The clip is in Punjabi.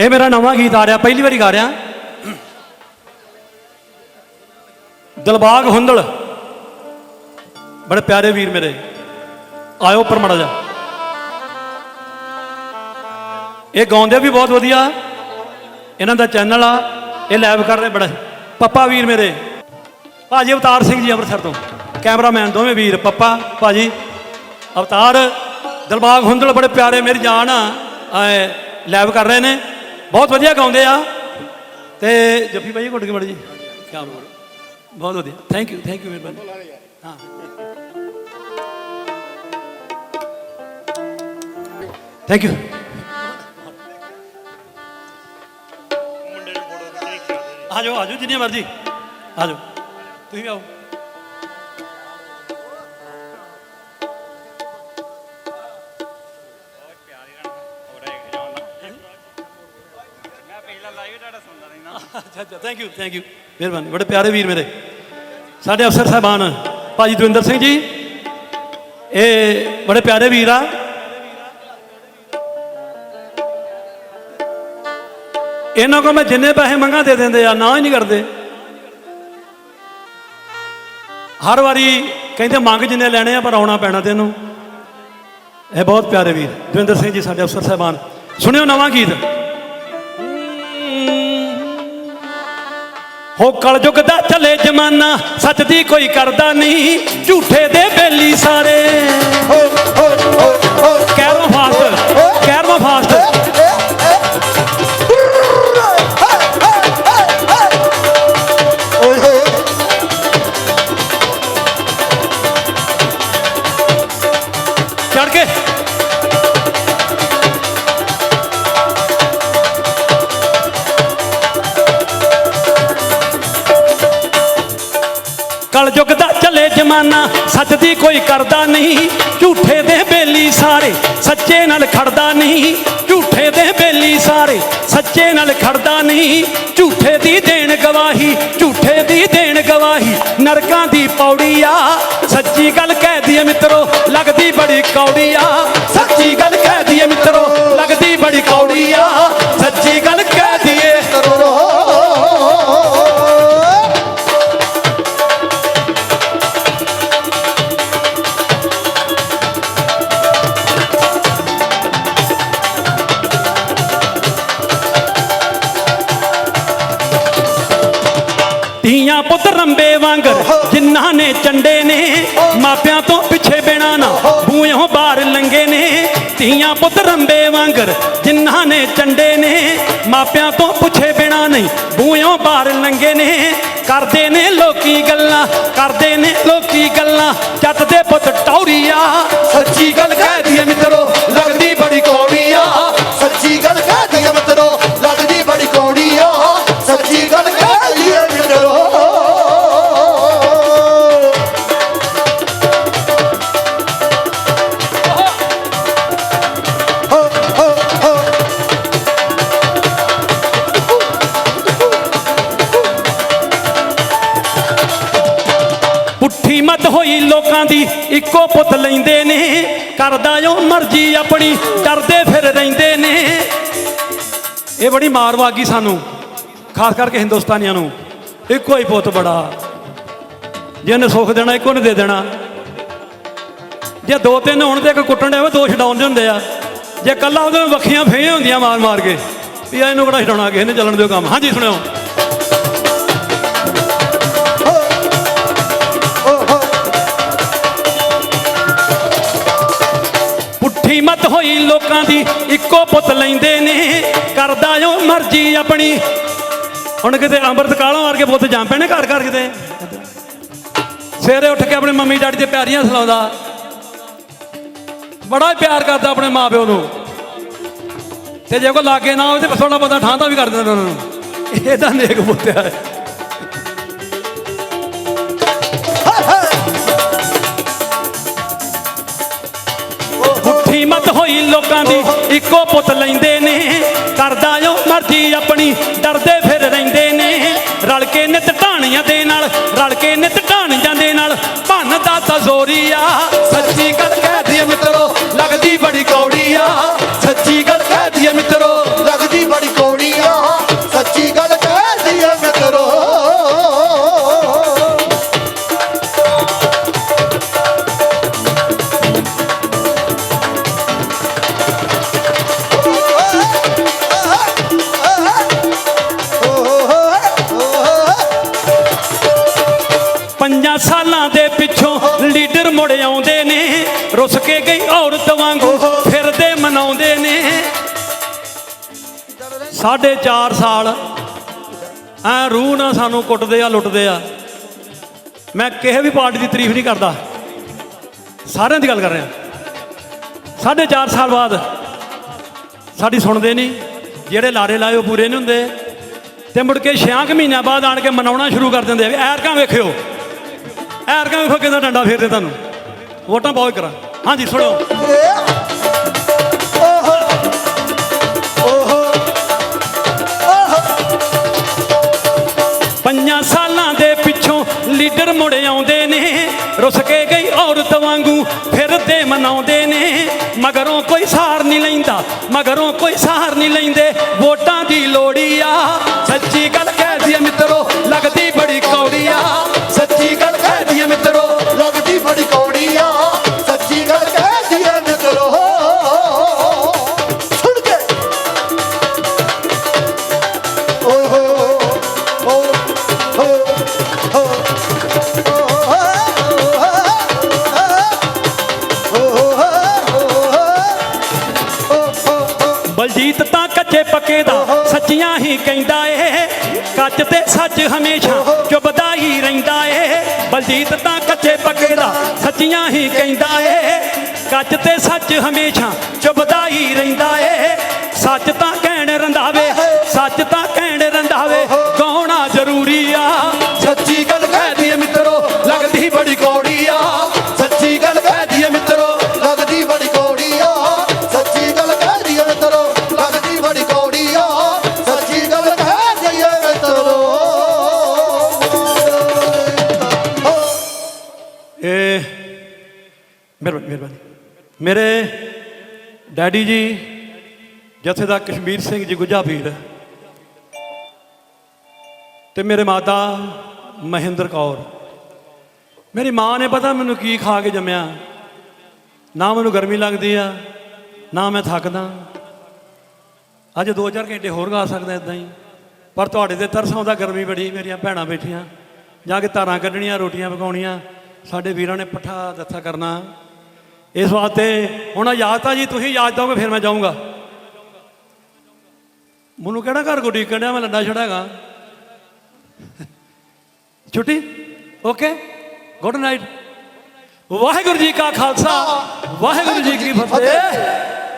ਇਹ ਮੇਰਾ ਨਵਾਂ ਗੀਤ ਆ ਰਿਹਾ, ਪਹਿਲੀ ਵਾਰੀ ਗਾ ਰਿਹਾ। ਦਿਲਬਾਗ ਹੁੰਦਲ। ਬੜੇ ਪਿਆਰੇ ਵੀਰ ਮੇਰੇ। ਆਇਓ ਉੱਪਰ ਮੜਾ ਜਾ ਇਹ ਗਾਉਂਦੇ ਵੀ ਬਹੁਤ ਵਧੀਆ। ਇਹਨਾਂ ਦਾ ਚੈਨਲ ਆ, ਇਹ ਲਾਈਵ ਰਹੇ ਬੜਾ। ਪੱਪਾ ਵੀਰ ਮੇਰੇ। ਭਾਜੀ ਅਵਤਾਰ ਸਿੰਘ ਜੀ ਅੰਮ੍ਰਿਤਸਰ ਤੋਂ। ਕੈਮਰਾਮੈਨ ਦੋਵੇਂ ਵੀਰ, ਪੱਪਾ, ਭਾਜੀ। ਅਵਤਾਰ, ਦਿਲਬਾਗ ਹੁੰਦਲ ਬੜੇ ਪਿਆਰੇ, ਮੇਰੀ ਜਾਨ ਆ। ਲਾਈਵ ਕਰ ਰਹੇ ਨੇ। ਬਹੁਤ ਵਧੀਆ ਗਾਉਂਦੇ ਆ। ਤੇ ਜੱਫੀ ਭਾਈ ਘੁੱਟ ਕੇ ਮੜ ਜੀ। ਕੀ ਬਹੁਤ ਵਧੀਆ। ਥੈਂਕ ਯੂ ਥੈਂਕ ਯੂ ਮਿਹਰਬਾਨੀ ਹਾਂ। ਥੈਂਕ ਯੂ ਆ ਜਾਓ ਆ ਜਾਓ ਜਿੰਨੀ ਮਰਜ਼ੀ। ਆ ਜਾਓ। ਤੁਸੀਂ ਆਓ। ਪਹਿਲਾਂ ਲਾਈਵ ਤੁਹਾਡਾ ਸੁਣਦਾ ਰਹਿੰਦਾ। ਅੱਛਾ ਅੱਛਾ ਥੈਂਕ ਯੂ ਥੈਂਕ ਯੂ ਮਿਹਰਬਾਨੀ, ਬੜੇ ਪਿਆਰੇ ਵੀਰ ਮੇਰੇ। ਸਾਡੇ ਅਫਸਰ ਸਾਹਿਬਾਨ, ਭਾਜੀ ਦਵਿੰਦਰ ਸਿੰਘ ਜੀ। ਇਹ ਬੜੇ ਪਿਆਰੇ ਵੀਰ ਆ। ਇਹਨਾਂ ਕੋਲ ਮੈਂ ਜਿੰਨੇ ਪੈਸੇ ਮੰਗਾ ਦੇ ਦਿੰਦੇ ਆ, ਨਾ ਹੀ ਨਹੀਂ ਕਰਦੇ। ਹਰ ਵਾਰੀ ਕਹਿੰਦੇ ਮੰਗ ਜਿੰਨੇ ਲੈਣੇ ਆ, ਪਰ ਆਉਣਾ ਪੈਣਾ ਤੈਨੂੰ। ਇਹ ਬਹੁਤ ਪਿਆਰੇ ਵੀਰ। ਦਵਿੰਦਰ ਸਿੰਘ ਜੀ, ਸਾਡੇ ਅਫਸਰ ਸਾਹਿਬਾਨ। ਸੁਣਿਓ ਨਵਾਂ ਗੀਤ। ਹੋ ਕਲਯੁਗ ਦਾ ਚੱਲੇ ਜਮਾਨਾ ਸੱਚ ਦੀ ਕੋਈ ਕਰਦਾ ਨਹੀਂ ਝੂਠੇ ਦੇ ਬੇਲੀ ਸਾਰੇ। ਕਹਿਰੋ ਫਾਸਟ ਕਹਿਰੋ ਕਲਯੁਗ ਦਾ ਚੱਲੇ ਜਮਾਨਾ, ਸੱਚ ਦੀ ਕੋਈ ਕਰਦਾ ਨਹੀਂ। ਝੂਠੇ ਦੇ ਬੇਲੀ ਸਾਰੇ ਸੱਚੇ ਨਾਲ ਖੜਦਾ ਨਹੀਂ। ਝੂਠੇ ਦੇ ਬੇਲੀ ਸਾਰੇ ਸੱਚੇ ਨਾਲ ਖੜਦਾ ਨਹੀਂ। ਝੂਠੇ ਦੀ ਦੇਣ ਗਵਾਹੀ, ਝੂਠੇ ਦੀ ਦੇਣ ਗਵਾਹੀ। ਨਰਕਾਂ ਦੀ ਪੌੜੀ ਆ, ਸੱਚੀ ਗੱਲ ਕਹਿ ਦਈਏ ਮਿੱਤਰੋ, ਲੱਗਦੀ ਬੜੀ ਕੌੜੀ ਆ। ਸੱਚੀ ਗੱਲ ਕਹਿ ਦਈਏ ਮਿੱਤਰੋ, ਲੱਗਦੀ ਬੜੀ ਕੌੜੀ ਆ। ਧੀਆਂ ਪੁੱਤ ਰੰਬੇ ਵਾਂਗਰ ਜਿਨ੍ਹਾਂ ਨੇ ਚੰਡੇ ਨੇ, ਮਾਪਿਆਂ ਤੋਂ ਪਿੱਛੇ ਬਿਨਾ ਨਾ ਬੂਹੋਂ ਬਾਹਰ ਲੰਗੇ ਨੇ। ਧੀਆਂ ਪੁੱਤ ਰੰਬੇ ਵਾਂਗਰ ਜਿਨ੍ਹਾਂ ਨੇ ਚੰਡੇ ਨੇ, ਮਾਪਿਆਂ ਤੋਂ ਪੁੱਛੇ ਬਿਨਾ ਨਹੀਂ ਬੂਹੋਂ ਬਾਹਰ ਲੰਗੇ ਨੇ। ਕਰਦੇ ਨੇ ਲੋਕੀ ਗੱਲਾਂ, ਕਰਦੇ ਨੇ ਲੋਕੀ ਗੱਲਾਂ, ਜੱਟ ਦੇ ਪੁੱਤ ਟੌਰੀਆ। ਸੱਚੀ ਗੱਲ ਕਹਿ ਦਈਏ ਮਿੱਤਰੋ, ਲੱਗਦੀ ਬੜੀ ਕੌੜੀ ਆ ਸੱਚੀ ਗੱਲ ਕਹਿ ਦਈਏ ਮਿੱਤਰੋ ਲੋਕਾਂ ਦੀ ਇੱਕੋ ਪੁੱਤ ਲੈਂਦੇ ਨੇ। ਕਰਦਾ ਜੋ ਮਰਜ਼ੀ ਆਪਣੀ, ਡਰਦੇ ਫਿਰ ਰਹਿੰਦੇ ਨੇ। ਇਹ ਬੜੀ ਮਾਰ ਵਾਗੀ ਸਾਨੂੰ, ਖਾਸ ਕਰਕੇ ਹਿੰਦੁਸਤਾਨੀਆਂ ਨੂੰ। ਇੱਕੋ ਹੀ ਪੁੱਤ ਬੜਾ। ਜਿਹਨੇ ਸੁੱਖ ਦੇਣਾ, ਇੱਕੋ ਨੇ ਦੇ ਦੇਣਾ। ਜੇ ਦੋ ਤਿੰਨ ਹੋਣ ਤੇ ਇੱਕ ਕੁੱਟਣ ਦੇ ਹੋਵੇ ਦੋ ਛਡਾਉਂਦੇ ਹੁੰਦੇ ਆ। ਜੇ ਕੱਲਾ ਉਹਦੇ ਵਿੱਚ ਵੱਖੀਆਂ ਫੇ ਹੁੰਦੀਆਂ ਮਾਰ ਮਾਰ ਕੇ, ਵੀ ਇਹਨੂੰ ਕਿਹੜਾ ਛਡਾਉਣਾ, ਕਿਸੇ ਨੇ ਚੱਲਣ ਦਿਓ ਕੰਮ। ਹਾਂਜੀ, ਸੁਣਿਓ। ਲੋਕਾਂ ਦੀ ਇੱਕੋ ਪੁੱਤ ਲੈਂਦੇ ਨੇ, ਕਰਦਾ ਜੋ ਮਰਜ਼ੀ ਆਪਣੀ। ਹੁਣ ਕਿਤੇ ਅੰਮ੍ਰਿਤ ਕਾਲਾਂ ਵਰਗੇ ਪੁੱਤ ਜਾਂ ਪੈਣੇ ਘਰ ਘਰ ਕਿਤੇ? ਸਵੇਰੇ ਉੱਠ ਕੇ ਆਪਣੇ ਮੰਮੀ ਡੈਡੀ ਦੇ ਪਿਆਰੀਆਂ ਸਲਾਉਂਦਾ। ਬੜਾ ਪਿਆਰ ਕਰਦਾ ਆਪਣੇ ਮਾਪਿਓ ਨੂੰ। ਤੇ ਜੇ ਕੋਈ ਲਾਗੇ ਨਾ ਹੋਵੇ ਤੇ ਥੋੜਾ ਬਹੁਤਾ ਠਾਂਦਾ ਵੀ ਕਰ ਦਿੰਦਾ ਉਹਨਾਂ ਨੂੰ। ਇਹਦਾ ਨੇਕ ਪੁੱਤਿਆ ਹੈ। ਇੱਕੋ ਪੁੱਤ ਲੈਂਦੇ ਨੇ। ਕਰਦਾ ਜੋ ਮਰਜ਼ੀ ਆਪਣੀ, ਡਰਦੇ ਫਿਰ ਰਹਿੰਦੇ ਨੇ। ਰਲ ਕੇ ਨਿਤ ਢਾਣੀਆਂ ਦੇ ਨਾਲ, ਰਲ ਕੇ ਨਿਤ ਢਾਣੀਆਂ ਦੇ ਨਾਲ। ਭੰਨਦਾ ਤਾਂ ਜ਼ੋਰੀ ਰੁੱਸ ਕੇ ਗਈ ਔਰਤ ਵਾਂਗੂ ਫਿਰਦੇ ਮਨਾਉਂਦੇ ਨੇ। ਸਾਢੇ 4 ਸਾਲ ਐ ਰੂਹ ਨਾਲ ਸਾਨੂੰ ਕੁੱਟਦੇ ਆ ਲੁੱਟਦੇ ਆ। ਮੈਂ ਕਿਸੇ ਵੀ ਪਾਰਟੀ ਦੀ ਤਾਰੀਫ ਨਹੀਂ ਕਰਦਾ। ਸਾਰਿਆਂ ਦੀ ਗੱਲ ਕਰ ਰਿਹਾ। ਸਾਢੇ 4 ਸਾਲ ਬਾਅਦ ਸਾਡੀ ਸੁਣਦੇ ਨਹੀਂ। ਜਿਹੜੇ ਲਾਰੇ ਲਾਏ ਉਹ ਪੂਰੇ ਨਹੀਂ ਹੁੰਦੇ। ਤੇ ਮੁੜ ਕੇ 6 ਮਹੀਨਿਆਂ ਬਾਅਦ ਆਣ ਕੇ ਮਨਾਉਣਾ ਸ਼ੁਰੂ ਕਰ ਦਿੰਦੇ ਆ ਐਰਕਾਂ ਵੇਖਿਓ। ਐਰਕਾਂ ਵੇਖੋ ਕਿਦਾਂ ਡੰਡਾ ਫੇਰਦੇ ਤੁਹਾਨੂੰ। ਵੋਟਾਂ ਪਾਓ ਕਰਾਂ ਹਾਂਜੀ ਸੁਣੋ। ਪੰਜਾਂ ਸਾਲਾਂ ਦੇ ਪਿੱਛੋਂ ਲੀਡਰ ਮੁੜ ਆਉਂਦੇ ਨੇ ਰੁੱਸ ਕੇ ਗਈ ਔਰਤ ਵਾਂਗੂ ਫਿਰਦੇ ਮਨਾਉਂਦੇ ਨੇ। ਮਗਰੋਂ ਕੋਈ ਸਾਰ ਨਹੀਂ ਲੈਂਦਾ ਮਗਰੋਂ ਕੋਈ ਸਾਰ ਨਹੀਂ ਲੈਂਦੇ ਵੋਟਾਂ ਬਲਜੀਤ ਤਾਂ ਕੱਚੇ ਪੱਕੇ ਦਾ, ਸੱਚੀਆਂ ਹੀ ਕਹਿੰਦਾ ਏ। ਕੱਚ ਤੇ ਸੱਚ ਹਮੇਸ਼ਾ ਚੁੱਭਦਾ ਹੀ ਰਹਿੰਦਾ ਏ। ਬਲਜੀਤ ਤਾਂ ਕੱਚੇ ਪੱਕੇ ਦਾ, ਸੱਚੀਆਂ ਹੀ ਕਹਿੰਦਾ ਏ। ਕੱਚ ਤੇ ਸੱਚ ਹਮੇਸ਼ਾ ਚੁੱਭਦਾ ਹੀ ਰਹਿੰਦਾ ਏ। ਸੱਚ ਤਾਂ ਮੇਰੇ ਡੈਡੀ ਜੀ, ਜਥੇਦਾਰ ਕਸ਼ਮੀਰ ਸਿੰਘ ਜੀ ਗੁੱਜਾ ਪੀਰ ਤੇ ਮੇਰੇ ਮਾਤਾ ਮਹਿੰਦਰ ਕੌਰ। ਮੇਰੀ ਮਾਂ ਨੇ ਪਤਾ ਮੈਨੂੰ ਕੀ ਖਾ ਕੇ ਜੰਮਿਆ। ਨਾ ਮੈਨੂੰ ਗਰਮੀ ਲੱਗਦੀ ਆ, ਨਾ ਮੈਂ ਥੱਕਦਾ। ਅੱਜ 2-4 ਘੰਟੇ ਹੋਰ ਗਾ ਸਕਦਾ ਇਦਾਂ ਹੀ। ਪਰ ਤੁਹਾਡੇ ਤੇ ਤਰਸ ਆਉਂਦਾ, ਗਰਮੀ ਬੜੀ, ਮੇਰੀਆਂ ਭੈਣਾਂ ਬੈਠੀਆਂ। ਜਾ ਕੇ ਧਾਰਾਂ ਕੱਢਣੀਆਂ, ਰੋਟੀਆਂ ਪਕਾਉਣੀਆਂ। ਸਾਡੇ ਵੀਰਾਂ ਨੇ ਪੱਠਾ ਦੱਥਾ ਕਰਨਾ। ਇਸ ਵਾਸਤੇ ਹੁਣ ਯਾਦ ਤਾਂ ਜੀ ਤੁਸੀਂ ਯਾਦ ਦੋਗੇ ਫਿਰ ਮੈਂ ਜਾਊਂਗਾ। ਮੈਨੂੰ ਕਿਹੜਾ ਘਰ ਗੁੱਡੀ ਕੱਢਿਆ ਮੈਂ ਲੰਡਾ ਛੜਾਗਾ ਛੁੱਟੀ? Okay good night Waheguru ji ਕਾ ਖਾਲਸਾ ਵਾਹਿਗੁਰੂ ਜੀ ਕੀ ਫਤਿਹ।